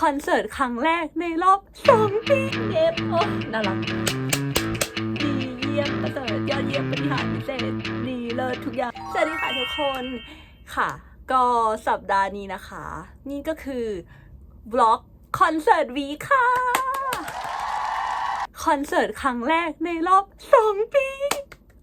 คอนเสิร์ตครั้งแรกในรอบสองปีเอฟโอ้น่ารักดีเยี่ยมประเสริฐยอดเยี่ยมปฏิหารพิเศษดีเลิศทุกอย่าง สวัสดีค่ะทุกคนค่ะ ก็สัปดาห์นี้นะคะ นี่ก็คือบล็อกคอนเสิร์ตวีค่ะคอนเสิร์ตครั้งแรกในรอบสองปี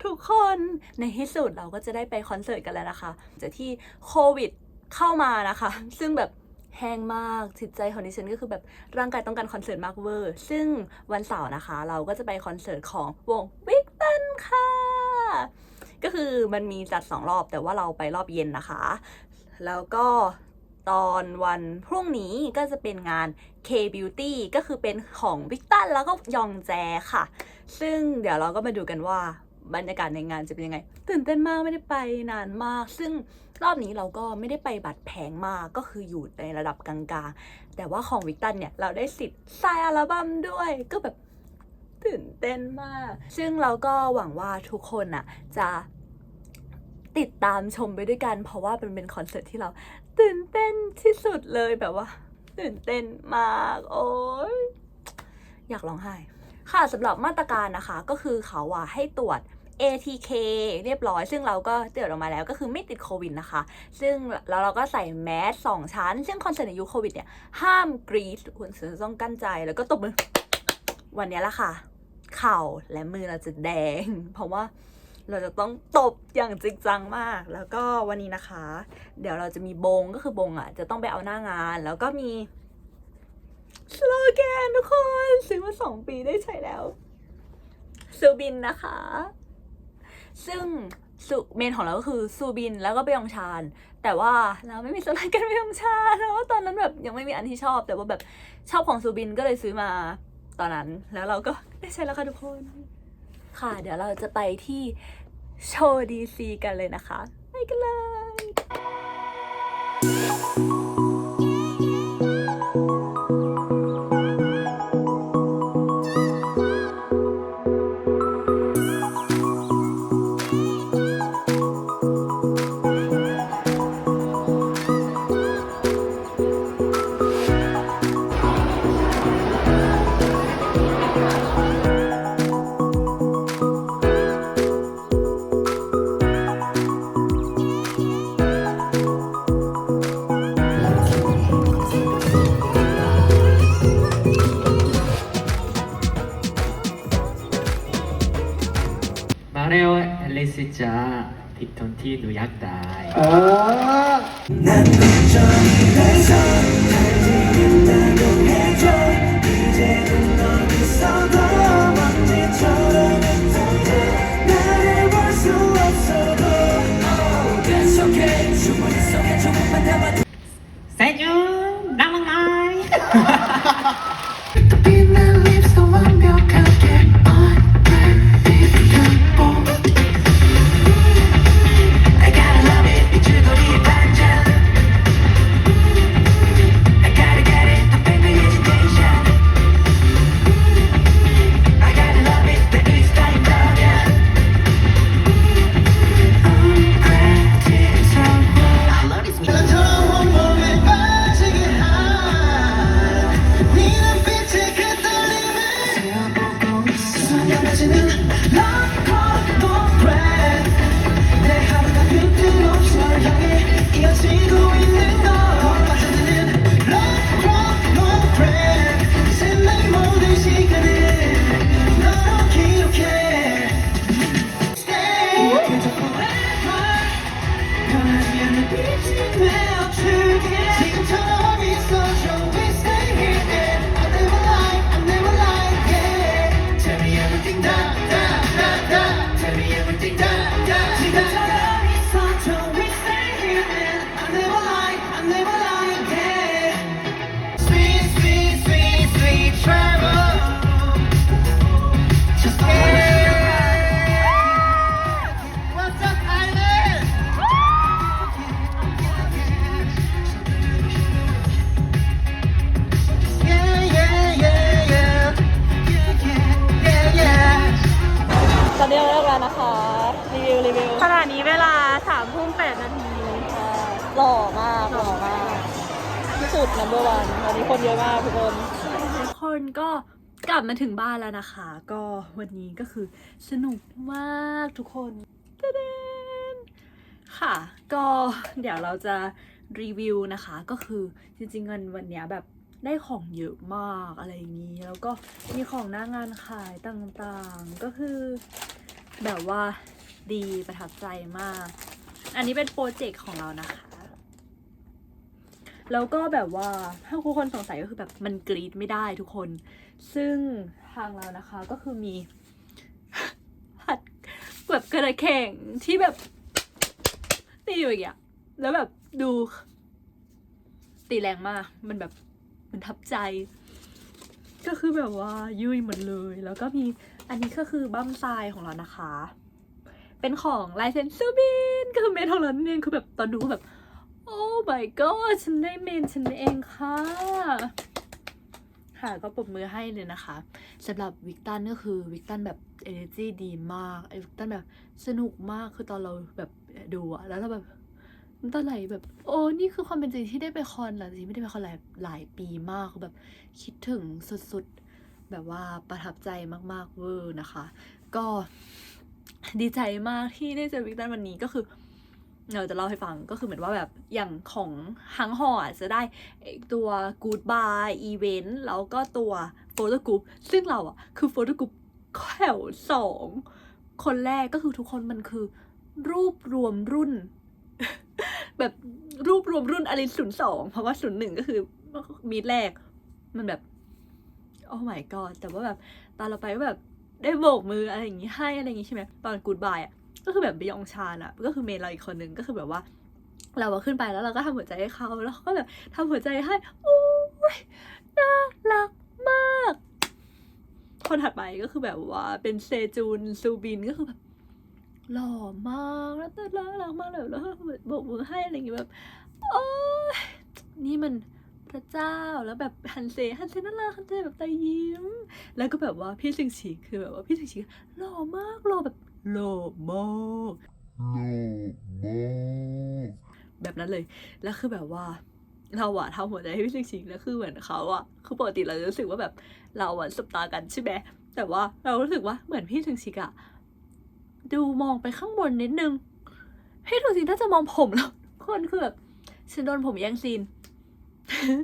ทุกคนในที่สุดเราก็จะได้ไปคอนเสิร์ตกันแล้วนะคะจากที่โควิดเข้ามานะคะ ซึ่งแบบ แห้งมากจิตใจของดิฉันก็คือแบบร่างกายต้องการคอนเสิร์ตมากเวอร์ ซึ่งวันเสาร์นะคะ เราก็จะไปคอนเสิร์ตของวงวิกตันค่ะ ก็คือมันมีจัดสองรอบแต่ว่าเราไปรอบเย็นนะคะ แล้วก็ตอนวันพรุ่งนี้ก็จะเป็นงาน K Beauty ก็คือเป็นของวิกตันแล้วก็ยองแจค่ะ ซึ่งเดี๋ยวเราก็มาดูกันว่าบรรยากาศในงานจะเป็นยังไง ตื่นเต้นมากไม่ได้ไปนานมาก ซึ่ง รอบนี้เราก็ไม่ได้ไปบัตรแพงมากก็คืออยู่ในระดับกลางๆ แต่ว่าของวิกตันเนี่ยเราได้สิทธิ์ทรายอัลบั้มด้วยก็แบบตื่นเต้นมาก ซึ่งเราก็หวังว่าทุกคนอะจะติดตามชมไปด้วยกัน เพราะว่ามันเป็นคอนเสิร์ตที่เรา ตื่นเต้นที่สุดเลยแบบว่า ตื่นเต้นมาก โอ้ยอยากร้องไห้ ค่ะสำหรับมาตรการนะคะก็คือเขาอะให้ตรวจ ATK เรียบร้อย ซึ่งเราก็ตรวจออกมาแล้วก็คือไม่ติดโควิดนะคะ ซึ่งแล้วเราก็ใส่แมสสองชั้น ซึ่งคอนเสิร์ตในยุคโควิดเนี่ย ห้ามกรีดคุณจะต้องกั้นใจแล้วก็ตบมือ วันนี้ละค่ะ เข่าและมือเราจะแดง เพราะว่าเราจะต้องตบอย่างจริงจังมาก แล้วก็วันนี้นะคะ เดี๋ยวเราจะมีบงก็คือบงอะ จะต้องไปเอาหน้างาน แล้วก็มีสโลแกนทุกคน ซื้อมาสองปีได้ใช้แล้วซูบินนะคะ ซึ่งเมนของเราก็คือซูบินแล้วก็เบยองชาน แต่ว่าเราไม่มีสโลแกนเบยองชานเพราะว่าตอนนั้นแบบยังไม่มีอันที่ชอบ แต่ว่าแบบชอบของซูบินก็เลยซื้อมาตอนนั้น แล้วเราก็ได้ใช้แล้วค่ะทุกคน ค่ะ เดี๋ยวเราจะไปที่โชว์ดีซีกันเลยนะคะ ไปกันเลย ที่หนูอยากตาย เออ สุดนัมเบอร์วันวันนี้คนเยอะมากทุกคนทุกคนก็กลับมาถึงบ้านแล้วนะคะ ก็วันนี้ก็คือสนุกมากทุกคนตะเดนค่ะ ก็เดี๋ยวเราจะรีวิวนะคะ ก็คือจริงๆเงินวันนี้แบบได้ของเยอะมากอะไรอย่างนี้ แล้วก็มีของหน้างานขายต่างๆ ก็คือแบบว่าดีประทับใจมาก อันนี้เป็นโปรเจกต์ของเรานะคะ แล้วก็แบบว่าถ้าทุกคนสงสัยก็คือแบบมันกรีดไม่ได้ทุกคน ซึ่งทางเรานะคะก็คือมีหัดแบบกระแข่งที่แบบตีอยู่อย่างเงี้ยแล้วแบบดู ตีแรงมาก มันแบบมันทับใจ ก็คือแบบว่ายุ่ยหมดเลย แล้วก็มีอันนี้ก็คือบั้มทรายของเรานะคะ เป็นของลายเซ็นซูบินก็คือเมทัลนั่นเองคือแบบตอนดูแบบ โอ้ my god ฉันได้เมนฉันเองค่ะ ค่ะก็ปรบมือให้เลยนะคะสำหรับวิกตันก็คือวิกตันแบบ energy ดีมากไอ้วิกตันแบบสนุกมากคือตอนเราแบบดูอะแล้วเราแบบน้ำตาไหลแบบ โอ้นี่คือความเป็นจริงที่ได้ไปคอนหลังจากที่ไม่ได้ไปคอนหลายหลายปีมากคือแบบคิดถึงสุดๆ แบบว่าประทับใจมากๆเวอร์นะคะ ก็ดีใจมากที่ได้เจอวิกตันวันนี้ก็คือ เราจะเล่าให้ฟังก็คือเหมือนว่าแบบอย่างของฮังหอจะได้ตัว Goodbye Event แล้วก็ตัว Photo Group ซึ่งเราอะคือ Photo Group แถวสองคนแรกก็คือทุกคนมันคือ รูปรวมรุ่น แบบรูปรวมรุ่นอลิศูนย์สองเพราะว่าศูนย์หนึ่งก็คือมีแรก มันแบบโอ้ my god แต่ว่าแบบตอนเราไปก็แบบได้โบกมืออะไรอย่างงี้ให้อะไรอย่างงี้ใช่ไหมตอน Goodbye อะ ก็คือแบบบยองชานอะก็คือเมนเราอีกคนนึงก็คือแบบว่า เราอะขึ้นไปแล้วเราก็ทำหัวใจให้เขาแล้วก็แบบทำหัวใจให้โอ้ยน่ารักมาก คนถัดไปก็คือแบบว่าเป็นเซจูนซูบินก็คือแบบหล่อมากแล้วแต่น่ารักมากเลยแล้วก็โบกมือให้อะไรอย่างเงี้ยแบบโอ้ยนี่มันพระเจ้าแล้วแบบฮันเซฮันเซน่ารักฮันเซแบบตายิ้ม แล้วก็แบบว่าพี่ซิงชีคือแบบว่าพี่ซิงชีหล่อมากหล่อแบบ หล่อมากโลโมแบบนั้นเลย แล้วคือแบบว่า เราอะทำหัวใจให้พี่ซิงชิงแล้วคือเหมือนเขาอะคือปกติเราจะรู้สึกว่าแบบเราอะสบตากันใช่ไหมแต่ว่าเรารู้สึกว่าเหมือนพี่ซิงชิงอะดูมองไปข้างบนนิดนึงพี่ซิงชิงน่าจะมองผมแล้วคนคือแบบฉันโดนผมแย่งซีน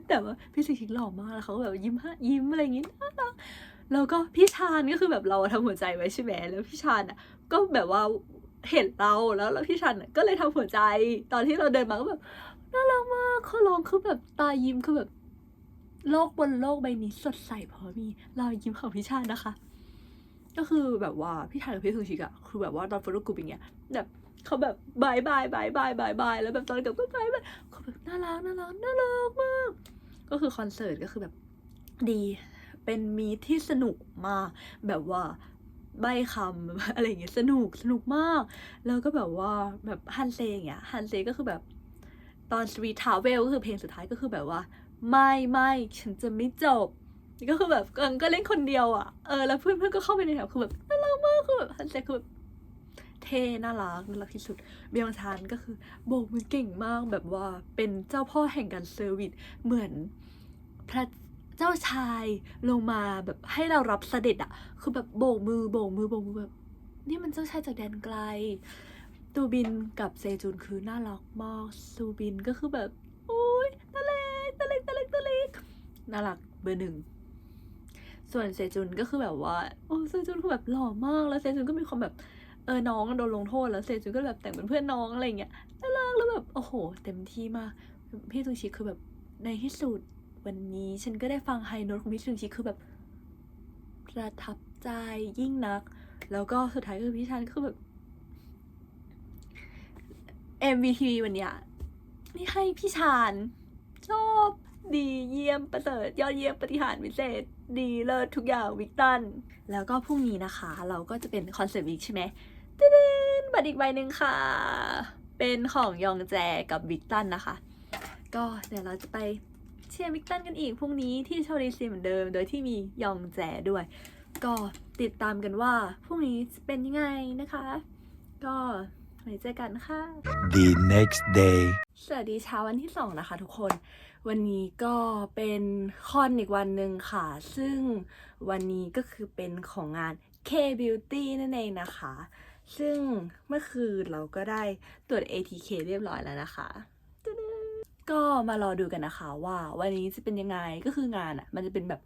แต่ว่าพี่ซิงชิงหล่อมากแล้วเขาก็แบบยิ้มฮะยิ้มอะไรอย่างงี้น่ารักแล้วก็พี่ชานก็คือแบบเราอะทำหัวใจไว้ใช่ไหมแล้วพี่ชานอะ ก็แบบว่าเห็นเราแล้วแล้วพี่ชานก็เลยทำหัวใจ ตอนที่เราเดินมาก็แบบน่ารักมากเขาร้องคือแบบตายิ้มคือแบบ โลกบนโลกใบนี้สดใสเพราะมีรอยยิ้มของพี่ชาตินะคะ ก็คือแบบว่าพี่ชายกับพี่ซูชิกอะคือแบบว่าตอนโฟโต้กรุ๊ปอย่างเงี้ยแบบเขาแบบบายบายบายบายบายบายแล้วแบบตอนกลับก็บายบายเขาแบบน่ารักน่ารักน่ารักมาก ก็คือคอนเสิร์ตก็คือแบบดีเป็นมีทที่สนุกมากแบบว่า ใบคำอะไรอย่างเงี้ยสนุกสนุกมาก แล้วก็แบบว่าแบบฮันเซอย่างเงี้ยฮันเซก็คือแบบตอน Sweet Travel ก็คือเพลงสุดท้ายก็คือแบบว่า ไม่ไม่ฉันจะไม่จบก็คือแบบก็ก็เล่นคนเดียวอะเออแล้วเพื่อนเพื่อนก็เข้าไปในแถวคือแบบน่ารักมากคือแบบฮันเซคือแบบเท่น่ารักน่ารักที่สุดเบียงชานก็คือโบกมือเก่งมากแบบว่าเป็นเจ้าพ่อแห่งการเซอร์วิสเหมือนพระ เจ้าชายลงมาแบบให้เรารับเสด็จอะคือแบบโบกมือโบกมือโบกมือแบบนี่มันเจ้าชายจากแดนไกล ตูบินกับเซจุนคือน่ารักมากซูบินก็คือแบบโอ้ยตะเล็กตะเล็กตะเล็กตะเล็กน่ารักเบอร์หนึ่งส่วนเซจุนก็คือแบบว่าโอ้เซจุนคือแบบหล่อมากแล้วเซจุนก็มีความแบบเออน้องโดนลงโทษแล้วเซจุนก็แบบแต่งเป็นเพื่อนน้องอะไรเงี้ยน่ารักแล้วแบบโอ้โห เต็มที่มากพี่ซุงชิคือแบบในที่สุด วันนี้ ฉันก็ได้ฟังไฮโน้ตของพี่ซุงชิคือแบบประทับใจยิ่งนัก แล้วก็สุดท้ายก็คือพี่ชันคือแบบ MVT วันเนี้ยนี่ให้พี่ชานชอบดีเยี่ยมประเสริฐยอดเยี่ยมปฏิหารวิเศษ ดีเลิศทุกอย่างวิกตัน แล้วก็พรุ่งนี้นะคะ เราก็จะเป็นคอนเสิร์ตวิกใช่ไหมตึ้นบัตรอีกใบหนึ่งค่ะ เป็นของยองแจกับวิกตันนะคะ ก็เดี๋ยวเราจะไป เชียร์วิกตันกันอีกพรุ่งนี้ที่โชลิซีเหมือนเดิม โดยที่มียองแจด้วย ก็ติดตามกันว่าพรุ่งนี้จะเป็นยังไงนะคะ ก็ไว้เจอกันค่ะ The next day สวัสดีเช้าวันที่สองนะคะทุกคน วันนี้ก็เป็นคอนอีกวันหนึ่งค่ะ ซึ่งวันนี้ก็คือเป็นของงาน K Beauty นั่นเองนะคะ ซึ่งเมื่อคืนเราก็ได้ตรวจ ATK เรียบร้อยแล้วนะคะตึ๊ดๆ ก็มารอดูกันนะคะว่าวันนี้จะเป็นยังไงก็คืองานอะ่ะ มันจะเป็นแบบ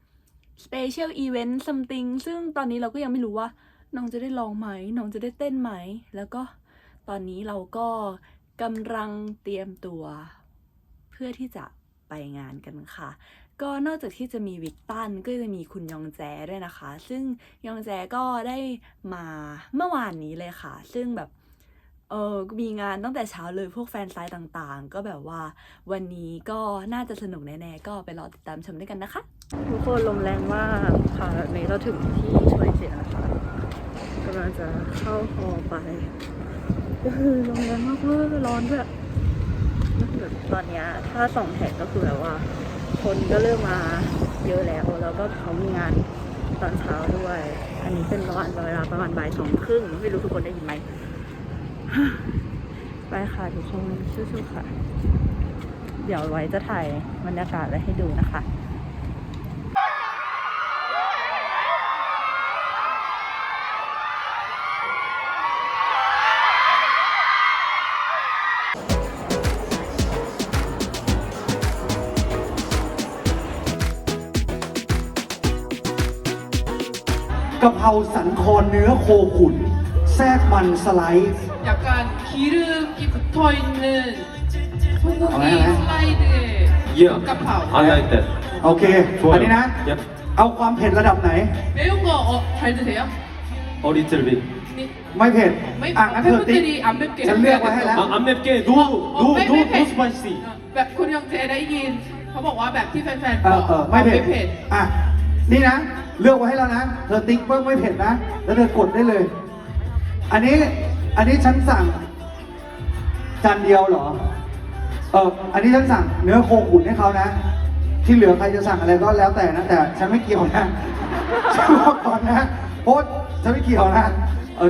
Special Event something ซึ่งตอนนี้เราก็ยังไม่รู้ว่าน้องจะได้ลองไหมน้องจะได้เต้นไหม แล้วก็ตอนนี้เราก็กำลังเตรียมตัว เพื่อที่จะไปงานกันค่ะ ก็นอกจากที่จะมีวิกตันก็จะมีคุณยองแจด้วยนะคะ ซึ่งยองแจก็ได้มาเมื่อวานนี้เลยค่ะ ซึ่งแบบ เออมีงานตั้งแต่เช้าเลยพวกแฟนไซต์ต่างๆ ก็แบบว่าวันนี้ก็น่าจะสนุกแน่ๆ ก็ไปรอติดตามชมด้วยกันนะคะ ทุกคนลมแรงมากค่ะในเราถึงที่ชวยเสียนะคะกำลังจะเข้าฮอไปก็คือลมแรงมากเวอร์ร้อนด้วยตอนนี้ถ้าส่องแท็กก็คือแบบว่า คนก็เริ่มมาเยอะแล้วแล้วก็เขามีงานตอนเช้าด้วย อันนี้เป็นประมาณเวลาประมาณบ่ายสองครึ่งไม่รู้ทุกคนได้ยินไหม ไปค่ะทุกคนสู้ๆค่ะ เดี๋ยวไว้จะถ่ายบรรยากาศไว้ให้ดูนะคะกะเพราสันคอเนื้อโคขุน แทรกมันสไลด์ 약간 기름기 붙어 있는 소고기 알아요? 슬라이드 Yeah. 가파오. I like that. โอเค 좋아요. อันนี้นะ Yep. เอาความเผ็ดระดับไหน 매운 거 어, 잘 드세요? A little bit. 네. ไม่เผ็ด ไม่ อ่ะงั้นเธอติ๊ก 팬분들이 안 맵게 ฉันเลือกไว้ให้แล้ว 아, 안 맵게. No, 어, no, 매- no, 매- no 매- spicy. แบบคุณยองเจได้ยิน เขาบอกว่าแบบที่แฟน เอ ๆบ อ อก เออไม่เผ็ด ไม่เผ็ด อ่ะ นี่นะ เลือกไว้ให้แล้วนะ เธอติ๊กว่าไม่เผ็ดนะ แล้วเธอกดได้เลย อันนี้ อันนี้ฉันสั่ง จานเดียวเหรอ เอออันนี้ฉันสั่งเนื้อโคขุนให้เขานะ ที่เหลือใครจะสั่งอะไรก็แล้วแต่นะ แต่ฉันไม่เกี่ยวนะฉันบอกก่อนนะโพสต์ฉันไม่เกี่ยวนะ เออ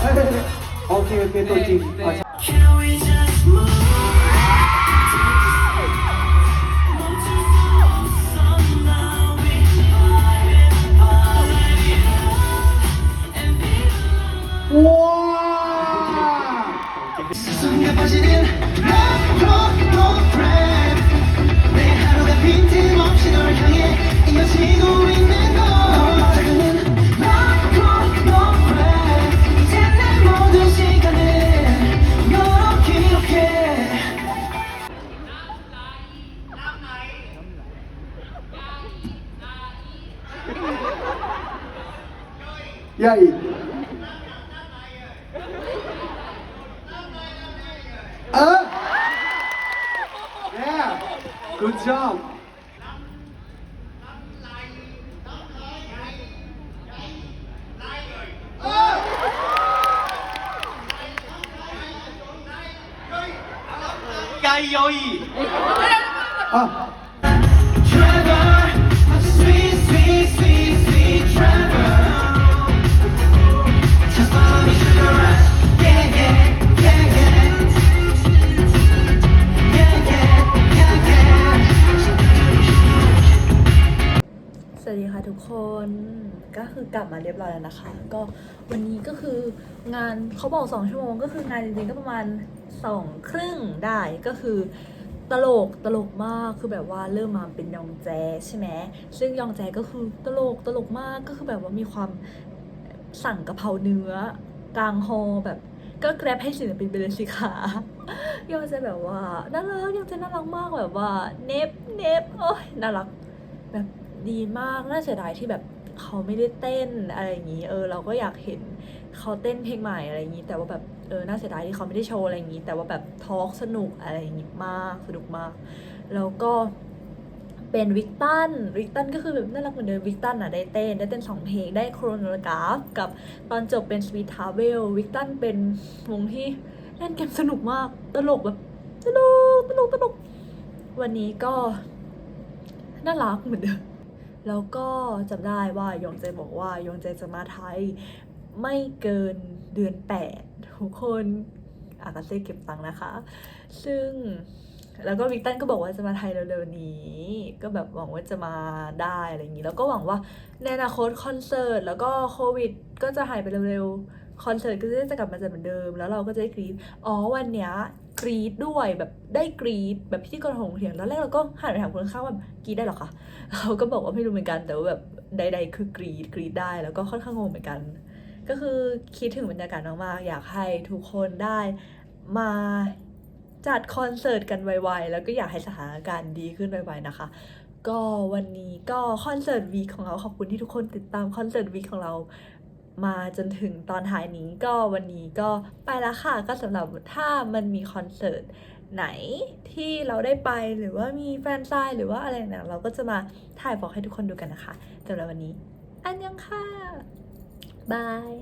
เอ้ยโอเคโอเคตัวจริง Yeah. Good job. Ah. Trevor, sweet, sweet, sweet, sweet Trevor. วัสดีค่ะทุกคนก็คือกลับมาเรียบร้อยแล้วนะคะ ก็วันนี้ก็คืองานเขาบอกสองชั่วโมงก็คืองานจริงๆก็ประมาณสองครึ่งได้ก็คือตลกตลกมากคือแบบว่าเริ่มมาเป็นยองแจใช่ไหมซึ่งยองแจก็คือตลกตลกมากก็คือแบบว่ามีความสั่งกะเพราเนื้อกลางฮอแบบก็แกร็บให้ศิลปินไปเลยสิคะยองแจแบบว่าน่ารักยองแจน่ารักมากแบบว่า เน็บเน็บโอ้ยน่ารักแบบ ดีมากน่าเสียดายที่แบบเขาไม่ได้เต้นอะไรอย่างนี้ เออ เราก็อยากเห็นเขาเต้นเพลงใหม่อะไรอย่างนี้ แต่ว่าแบบเออน่าเสียดายที่เขาไม่ได้โชว์อะไรอย่างนี้ แต่ว่าแบบทอล์กสนุกอะไรอย่างนี้มากสนุกมาก แล้วก็เป็นวิกตันวิกตันก็คือแบบน่ารักเหมือนเดิมวิกตันอะได้เต้นได้เต้นสองเพลงได้โครโนกราฟกับตอนจบเป็นสวีททาเวลวิกตันเป็นวงที่เล่นเกมสนุกมากตลกแบบตลกตลกตลกวันนี้ก็น่ารักเหมือนเดิม แล้วก็จำได้ว่ายองเจบอกว่ายองเจจะมาไทยไม่เกินเดือนแปดทุกคนอากาเซ่เก็บตังค์นะคะ ซึ่งแล้วก็วิกตันก็บอกว่าจะมาไทยเร็วๆนี้ ก็แบบหวังว่าจะมาได้อะไรอย่างนี้ แล้วก็หวังว่าในอนาคตคอนเสิร์ตแล้วก็โควิด ก็จะหายไปเร็วๆ คอนเสิร์ตก็จะกลับมาจัดเหมือนเดิม แล้วเราก็จะได้กรีดอ๋อวันเนี้ย รีดด้วยแบบได้กรีดแบบพิธีกรหงเถียงตอนแรกเราก็หันไปถามคนข้างว่ากรีดได้หรอคะเขาก็บอกว่าไม่รู้เหมือนกันแต่ว่าแบบใด ๆ คือกรีดกรีดได้แล้วก็ค่อนข้างงงเหมือนกัน ก็คือคิดถึงบรรยากาศมากๆอยากให้ทุกคนได้มาจัดคอนเสิร์ตกันไวๆ แล้วก็อยากให้สถานการณ์ดีขึ้นไวๆนะคะ ก็วันนี้ก็คอนเสิร์ตวีคของเราขอบคุณที่ทุกคนติดตามคอนเสิร์ตวีคของเรา มาจนถึงตอนท้ายนี้ก็วันนี้ก็ไปแล้วค่ะ ก็สำหรับถ้ามันมีคอนเสิร์ตไหนที่เราได้ไปหรือว่ามีแฟนซายหรือว่าอะไรเนะี่ยเราก็จะมาถ่ายบอกให้ทุกคนดูกันนะคะสำหรับวันนี้ อันยังค่ะบาย